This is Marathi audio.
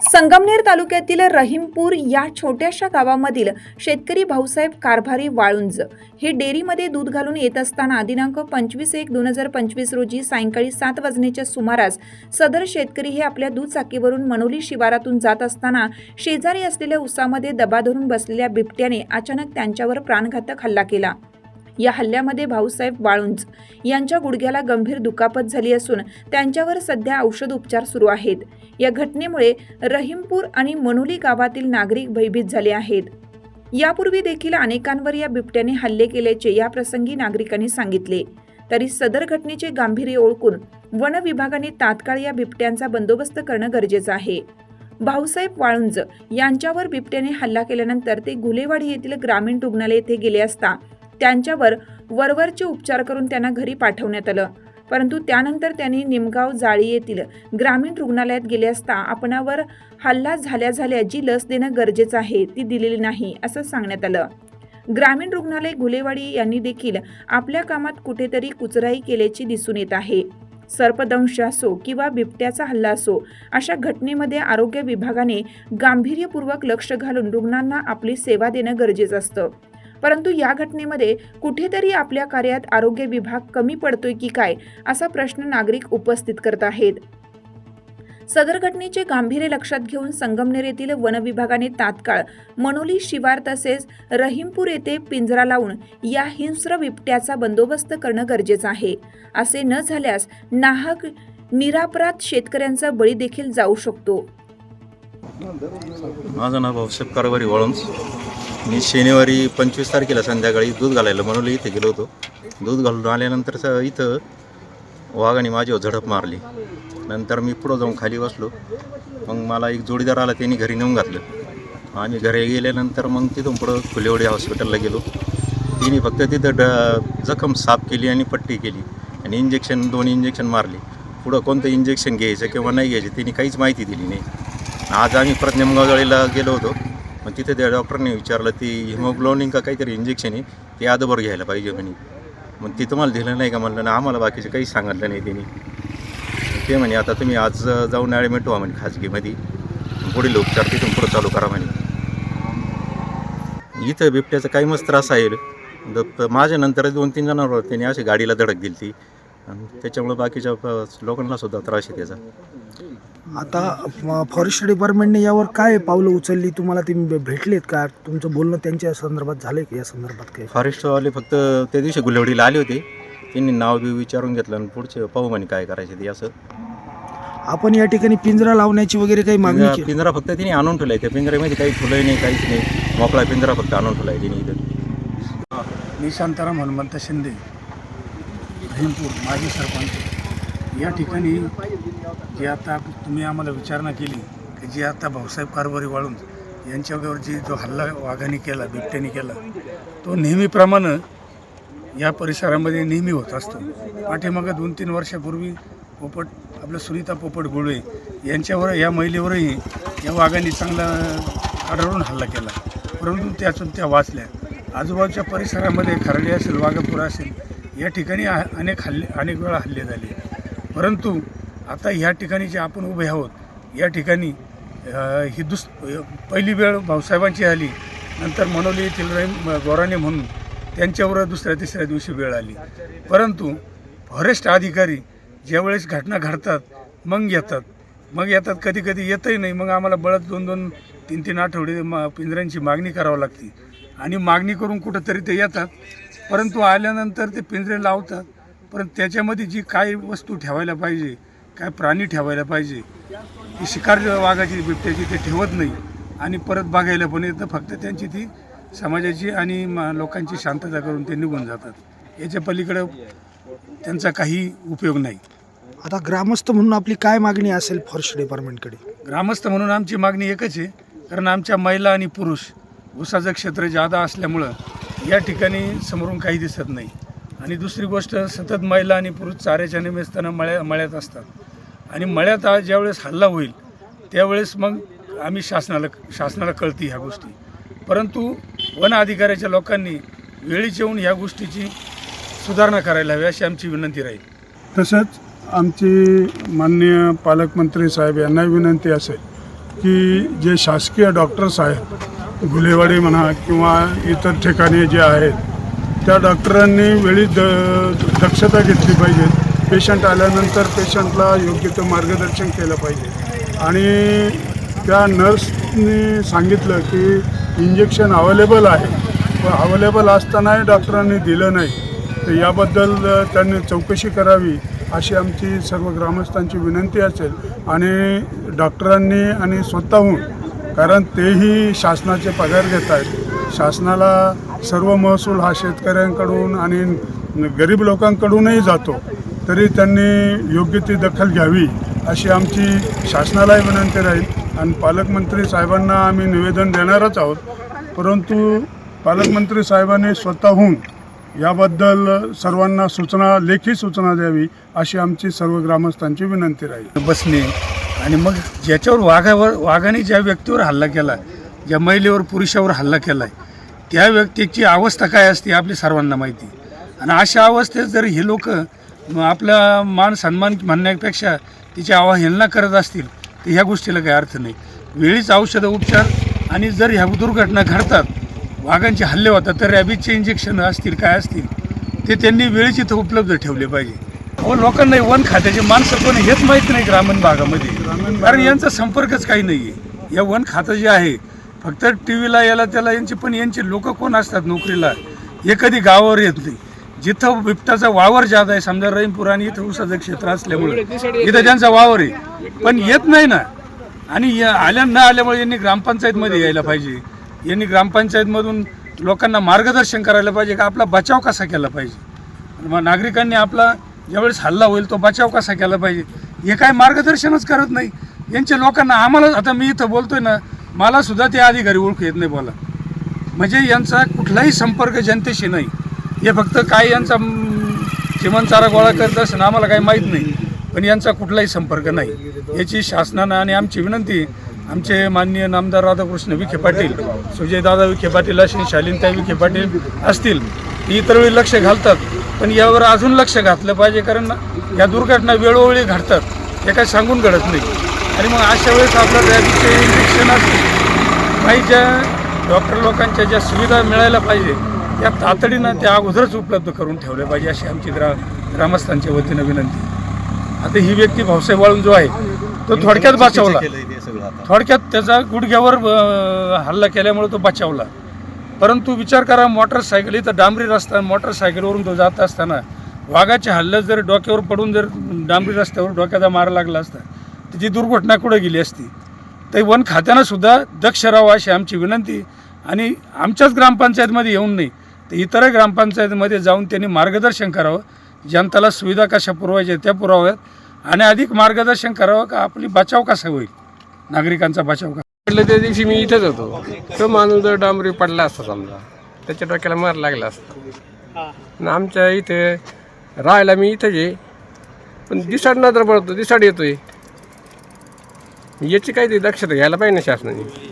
संगमनेर तालुक्यातील रहीमपूर या छोट्याशा गावामधील शेतकरी भाऊसाहेब कारभारी वाळुंज हे डेअरीमध्ये दूध घालून येत असताना दिनांक पंचवीस एक दोन हजार पंचवीस रोजी सायंकाळी सात वाजण्याच्या सुमारास सदर शेतकरी हे आपल्या दूध चाकीवरून मनोली शिवारातून जात असताना शेजारी असलेल्या उसामध्ये दबा धरून बसलेल्या बिबट्याने अचानक त्यांच्यावर प्राणघातक हल्ला केला. या हल्ल्यामध्ये भाऊसाहेब वाळुंज यांच्या गुडघ्याला गंभीर दुखापत झाली असून त्यांच्यावर सध्या औषध उपचार सुरू आहेत. या घटनेमुळे रहीमपूर आणि मनोली गावातील नागरिक भयभीत झाले आहेत. यापूर्वी देखील अनेकांवर या बिबट्याने हल्ले केल्याचे या प्रसंगी नागरिकांनी सांगितले. तरी सदर घटनेचे गांभीर्य ओळखून वन विभागाने तात्काळ या बिबट्यांचा बंदोबस्त करणं गरजेचं आहे. भाऊसाहेब वाळुंज यांच्यावर बिबट्याने हल्ला केल्यानंतर ते गुलेवाडी येथील ग्रामीण रुग्णालय येथे गेले असता त्यांच्यावर वरवरचे उपचार करून त्यांना घरी पाठवण्यात आलं. परंतु त्यानंतर त्यांनी निमगाव जाळी येथील ग्रामीण रुग्णालयात गेले असता आपणावर हल्ला झाल्या झाल्या जी लस देणं गरजेचं आहे ती दिलेली नाही असं सांगण्यात आलं. ग्रामीण रुग्णालय गुलेवाडी यांनी देखील आपल्या कामात कुठेतरी कुचराई केल्याची दिसून येत आहे. सर्पदंश असो किंवा बिबट्याचा हल्ला असो अशा घटनेमध्ये आरोग्य विभागाने गांभीर्यपूर्वक लक्ष घालून रुग्णांना आपली सेवा देणं गरजेचं असतं. परंतु या घटनेमध्ये कुठेतरी आपल्या कार्यात आरोग्य विभाग कमी पडतोय की काय असा प्रश्न नागरिक उपस्थित करत आहेत. सदर घटनेचे गांभीर्य लक्षात घेऊन संगमनेर येथील वन विभागाने तात्काळ मनोली शिवार तसेच रहीमपूर येथे पिंजरा लावून या हिंस्र बिबट्याचा बंदोबस्त करणं गरजेचं आहे. असे न झाल्यास नाहक निरापराध शेतकऱ्यांचा बळी देखील जाऊ शकतो. माझं नाव भाऊसाहेब कारभारी मी शनिवारी पंचवीस तारखेला संध्याकाळी दूध घालायला मनोली इथे गेलो होतो. दूध घालून आल्यानंतर स- इथं वाघाने माझ्यावर झडप मारली. नंतर मी पुढं जाऊन खाली बसलो. मग मला एक जोडीदार आला त्यांनी घरी नेऊन घातलं. आम्ही घरी गेल्यानंतर मग तिथून पुढं फुलेवडी हॉस्पिटलला गेलो. तिने फक्त तिथं ड जखम साफ केली आणि पट्टी केली आणि इंजेक्शन दोन इंजेक्शन मारले. पुढं कोणतं इंजेक्शन घ्यायचं किंवा नाही घ्यायचं तिने काहीच माहिती दिली नाही. आज आम्ही परत निमगावजळीला गेलो होतो. मग तिथे त्या डॉक्टरने विचारलं ती हिमोग्लोबिन का काहीतरी इंजेक्शन आहे ते आदोबर घ्यायला पाहिजे म्हणे. मग ती तुम्हाला दिलं नाही का? म्हणलं ना आम्हाला बाकीचं काही सांगितलं नाही तिने. ते म्हणे आता तुम्ही आज जाऊन ॲडमिट व्हा म्हणे खाजगीमध्ये. पुढील उपचार तिथून पुढं चालू करा म्हणे. इथं बिबट्याचा काही मस्त त्रास आहे. द- माझ्या नंतर दोन तीन जणांवर त्यांनी अशी गाडीला धडक दिली ती आणि बाकीच्या प- लोकांना सुद्धा त्रास आहे त्याचा. आता फॉरेस्ट डिपार्टमेंटने यावर काय पावलं उचलली? तुम्हाला ते भेटलेत का? तुमचं बोलणं त्यांच्या संदर्भात झालंय का? या संदर्भात काय फॉरेस्टवाले फक्त त्या दिवशी गुलवडीला आले होते. त्यांनी नाव बी विचारून घेतलं आणि पुढचे पाहू म्हणे काय करायचे ते असं. आपण या ठिकाणी पिंजरा लावण्याची वगैरे काही मागणी पिंजरा केली? पिंजरा फक्त तिने आणून ठेवलाय. त्या पिंजऱ्यामध्ये काही फुलंही नाही काहीच नाही. मोकळा पिंजरा फक्त आणून ठेवलाय तिने इथं. मी शांताराम हनुमंत शिंदे भीमपूर माजी सरपंच. या ठिकाणी जी आता तुम्ही आम्हाला विचारणा केली की जी आता भाऊसाहेब कारभारी वाळून यांच्यावर जी जो हल्ला वाघाने केला बिबट्याने केला तो नेहमीप्रमाणे या परिसरामध्ये नेहमी होत असतो. पाठीमागं दोन तीन वर्षापूर्वी पोपट आपलं सुनीता पोपट गुळवे यांच्यावर या महिलेवरही या वाघांनी चांगला आढळून हल्ला केला. परंतु त्यातून त्या वाचल्या. आजूबाजूच्या परिसरामध्ये खरडे असेल वाघापूर असेल या ठिकाणी अनेक हल्ले अनेक वेळा हल्ले झाले. परंतु आता ह्या ठिकाणी जे आपण उभे आहोत या ठिकाणी ही दुस पहिली वेळ भाऊसाहेबांची आली नंतर मनोली येथील रहीम गोराणे म्हणून त्यांच्यावर दुसऱ्या तिसऱ्या दिवशी वेळ आली. परंतु फॉरेस्ट अधिकारी ज्यावेळेस घटना घडतात मग येतात. मग येतात कधी कधी येतही नाही. मग आम्हाला बळत दोन दोन तीन तीन आठवडे मा पिंजऱ्यांची मागणी करावी लागते. आणि मागणी करून कुठंतरी ते येतात. परंतु आल्यानंतर ते पिंजरे लावतात. परंतु त्याच्यामध्ये जी काय वस्तू ठेवायला पाहिजे काय प्राणी ठेवायला पाहिजे ती शिकार वाघाची बिबट्याची ते ठेवत नाही. आणि परत बघायला पण येतं फक्त त्यांची ती समाजाची आणि लोकांची शांतता करून ते निघून जातात. याच्या पलीकडं त्यांचा काही उपयोग नाही. आता ग्रामस्थ म्हणून आपली काय मागणी असेल फॉरेस्ट डिपार्टमेंटकडे? ग्रामस्थ म्हणून आमची मागणी एकच आहे कारण आमच्या महिला आणि पुरुष ऊसाचं क्षेत्र जादा असल्यामुळं या ठिकाणी समोरून काही दिसत नाही. आणि दुसरी गोष्ट सतत महिला आणि पुरुष चाऱ्याच्या निमित्तानं मळ्या मळ्यात असतात. आणि मळ्यात आज ज्यावेळेस हल्ला होईल त्यावेळेस मग आम्ही शासनाला शासनाला कळती ह्या गोष्टी. परंतु वन अधिकाऱ्याच्या लोकांनी वेळीच येऊन ह्या गोष्टीची सुधारणा करायला हवी अशी आमची विनंती राहील. तसंच आमची माननीय पालकमंत्री साहेब यांना विनंती असेल की जे शासकीय डॉक्टर्स आहेत गुलेवाडी म्हणा किंवा इतर ठिकाणी जे आहेत त्या डॉक्टरांनी वेळी द दक्षता घेतली पाहिजे. पेशंट आल्यानंतर पेशंटला योग्य ते मार्गदर्शन केलं पाहिजे. आणि त्या नर्सनी सांगितलं की इंजेक्शन अवेलेबल आहे. पण अवेलेबल असतानाही डॉक्टरांनी दिलं नाही. तर याबद्दल त्यांनी चौकशी करावी अशी आमची सर्व ग्रामस्थांची विनंती असेल. आणि डॉक्टरांनी आणि स्वतःहून कारण तेही शासनाचे पगार घेत आहेत. शासनाला सर्व महसूल हा शेतकऱ्यांकडून आणि गरीब लोकांकडूनही जातो तरी त्यांनी योग्य ती दखल घ्यावी अशी आमची शासनालाही विनंती राहील आणि पालकमंत्री साहेबांना आम्ही निवेदन देणारच आहोत. परंतु पालकमंत्री साहेबांनी स्वतःहून याबद्दल सर्वांना सूचना लेखी सूचना द्यावी अशी आमची सर्व ग्रामस्थांची विनंती राहील. बसणे आणि मग ज्याच्यावर वाघावर वाघाने ज्या व्यक्तीवर हल्ला केला ज्या महिलेवर पुरुषावर हल्ला केला आहे त्या व्यक्तीची अवस्था काय असते आपली सर्वांना माहिती. आणि अशा अवस्थेत जर हे लोक आपला मान सन्मान म्हणण्यापेक्षा तिची अवहेलना करत असतील तर ह्या गोष्टीला काही अर्थ नाही. वेळीच औषधं उपचार आणि जर ह्या दुर्घटना घडतात वाघांचे हल्ले होतात तर रॅबिजचे इंजेक्शन असतील काय असतील ते त्यांनी वेळीच इथं उपलब्ध ठेवले पाहिजे. व लोकांना वन खात्याचे माणसं पण हेच माहीत नाही ग्रामीण भागामध्ये. कारण यांचा संपर्कच काही नाही आहे या वन खातं जे आहे फक्त टी व्हीला याला त्याला यांचे पण यांचे लोक कोण असतात नोकरीला? हे कधी गावावर येत नाही. जिथं बिबटाचा वावर जादा आहे समजा रहीमपूर आणि इथं उसाचं क्षेत्र असल्यामुळे. इथं त्यांचा वावर आहे. पण येत नाही ना. आणि या आल्या न आल्यामुळे यांनी ग्रामपंचायतमध्ये यायला पाहिजे. यांनी ग्रामपंचायतमधून लोकांना मार्गदर्शन करायला पाहिजे का आपला बचाव कसा केला पाहिजे? मग नागरिकांनी आपला ज्यावेळेस हल्ला होईल तो बचाव कसा केला पाहिजे? हे काय मार्गदर्शनच करत नाही. यांच्या लोकांना आम्हाला आता मी इथं बोलतोय ना मला सुद्धा ते अधिकारी ओळखू येत नाही बोला. म्हणजे यांचा कुठलाही संपर्क जनतेशी नाही. हे फक्त काय यांचा चिमण चारा गोळा करत असं आम्हाला काही माहीत नाही. पण यांचा कुठलाही संपर्क नाही. याची शासनानं आणि आमची विनंती आमचे माननीय नामदार राधाकृष्ण विखे पाटील सुजयदादा विखे पाटील असेल शालीनताई विखे पाटील असतील ते इतर वेळी लक्ष घालतात. पण यावर अजून लक्ष घातलं पाहिजे कारण या दुर्घटना वेळोवेळी घडतात. हे काय सांगून घडत नाही. आणि मग अशा वेळेस आपलं रॅबिजचे इंजेक्शन असतील काही ज्या डॉक्टर लोकांच्या ज्या सुविधा मिळायला पाहिजे त्या तातडीनं त्या अगोदरच उपलब्ध करून ठेवल्या पाहिजे अशी आमची ग्रा ग्रामस्थांच्या वतीनं विनंती. आता ही व्यक्ती भाऊसाहेब वाळून जो आहे तो थोडक्यात बचावला. थोडक्यात त्याचा गुडघ्यावर हल्ला केल्यामुळे तो बचावला. परंतु विचार करा मोटरसायकल इथं डांबरी रस्ता मोटरसायकलवरून तो जात असताना वाघाच्या हल्ल्यात जर डोक्यावर पडून जर डांबरी रस्त्यावर डोक्याचा मार लागला असता तर दुर्घटना कुठे गेली असती तर वन खात्यानं सुद्धा दक्ष राहावं अशी आमची विनंती. आणि आमच्याच ग्रामपंचायतमध्ये येऊन नाही तर इतर ग्रामपंचायतीमध्ये जाऊन त्यांनी मार्गदर्शन करावं. जनताला सुविधा कशा पुरवायच्या त्या पुरवाव्यात आणि अधिक मार्गदर्शन करावं का आपली बचाव कसा होईल? नागरिकांचा बचाव कसा? पडलं त्या दिवशी मी इथंच होतो. तो माणूस जर डांबरी पडला असता समजा त्याच्या डोक्याला मार लागला असता. आमच्या इथे राहायला मी इथंच आहे. पण दिसाड नजर पडतो दिसाड येतोय. याची काहीतरी दक्षता घ्यायला पाहिजे ना शासनाने?